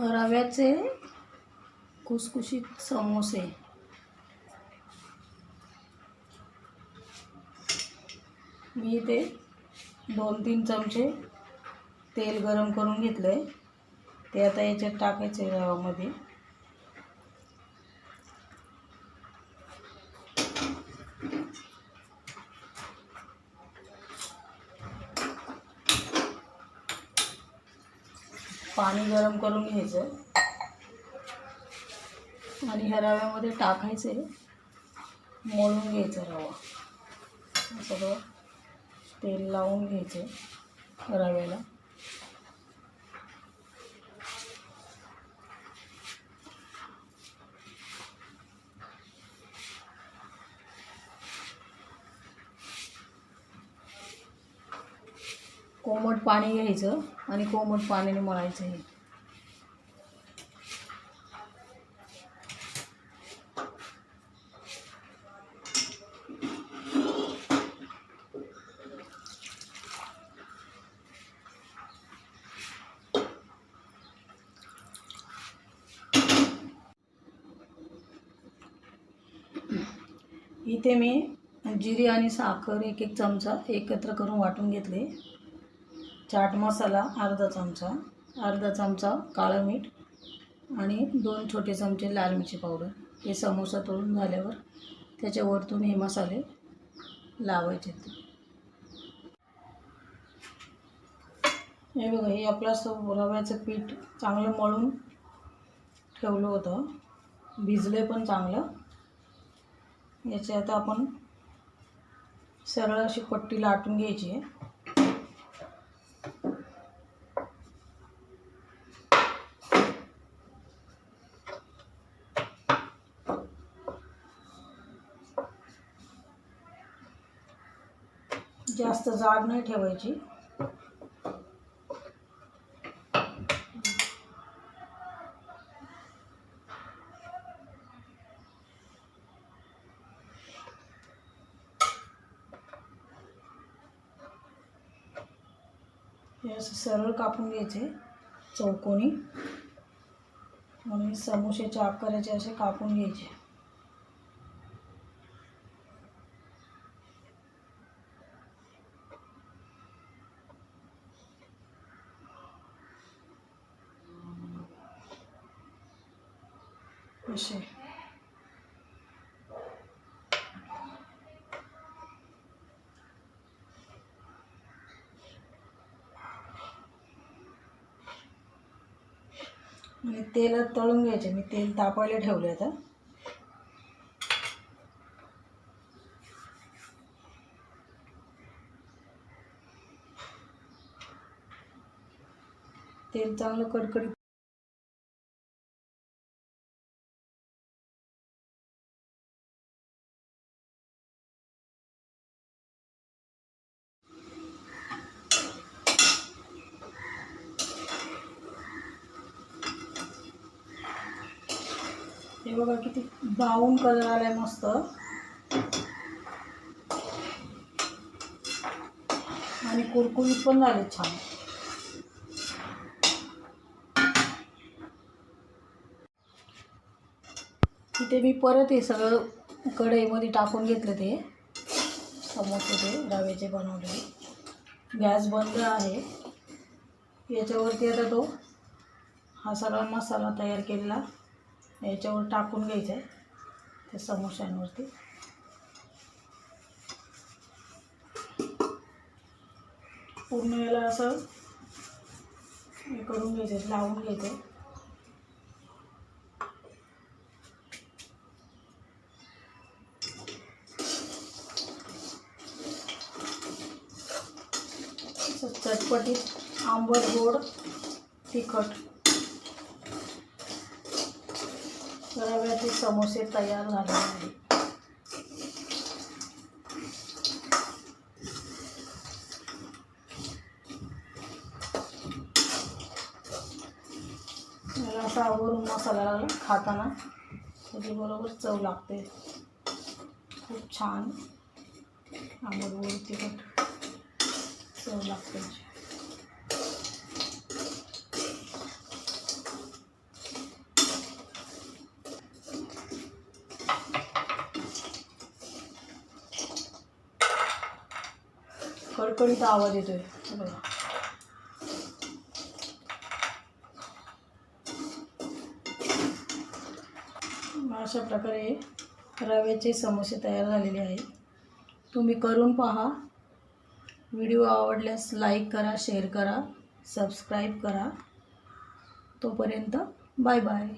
रव्याचे खुसखुशीत समोसे. मी इथे दोन तीन चमचे तेल गरम करून घेतलं आहे ते आता याच्यात टाकायचं आहे रवामध्ये पाणी गरम करून घ्यायचं. आणि ह्या रव्यामध्ये टाकायचं. आहे घ्यायचं रवा. सगळं तेल लावून घ्यायचं रव्याला. कोमट पाणी घ्यायचं आणि कोमट पाण्याने मळायचं हे. इथे मी जिरी आणि साखर एक एक चमचा एकत्र करून वाटून घेतले. चाट मसाला अर्धा चमचा अर्धा चमचा काळं मीठ आणि दोन छोटे चमचे लाल मिरची पावडर. हे समोसा तळून झाल्यावर त्याच्यावरतून हे मसाले लावायचे. हे बघा हे आपलं रव्याचं पीठ चांगलं मळून ठेवलं होतं. भिजलं पण चांगलं. याची आता आपण सरळ अशी पट्टी लाटून घ्यायची आहे. जास्त जाड नाही ठेवायची. हे असं सरळ कापून घ्यायचे चौकोनी. आणि समोसेच्या आकाराचे असे कापून घ्यायचे. असे. म्हणजे आणि तेलात तळून घ्यायचे. मी तेल तापायला ठेवले आता. तेल चांगलं कडकडीत हे बघा किती ब्राऊन कलर आलाय मस्त. आणि कुरकुरीत पण झाले छान. तिथे मी परत हे सगळं कढईमध्ये टाकून घेतलं ते. समोसे ते रव्याचे बनवले. गॅस बंद आहे. याच्यावरती आता तो हा सगळा मसाला तयार केलेला. याच्यावर टाकून घ्यायचं आहे त्या समोश्यांवरती. पूर्ण याला असं हे करून घ्यायचं लावून घ्यायचं आहे. चटपटीत आंबट गोड तिखट रव्याचे समोसे तयार झाले आहे असा आवरून मसाला खाताना. त्याच्याबरोबर चव लागते. खूप छान. आंबट गोड तिखट. चव लागते कडकडीचा आवाज येतोय. बघा. अशा प्रकारे रव्याचे समोसे तयार झालेले आहेत. तुम्ही करून पहा. व्हिडिओ आवडल्यास लाईक करा शेअर करा सबस्क्राईब करा. तोपर्यंत बाय बाय.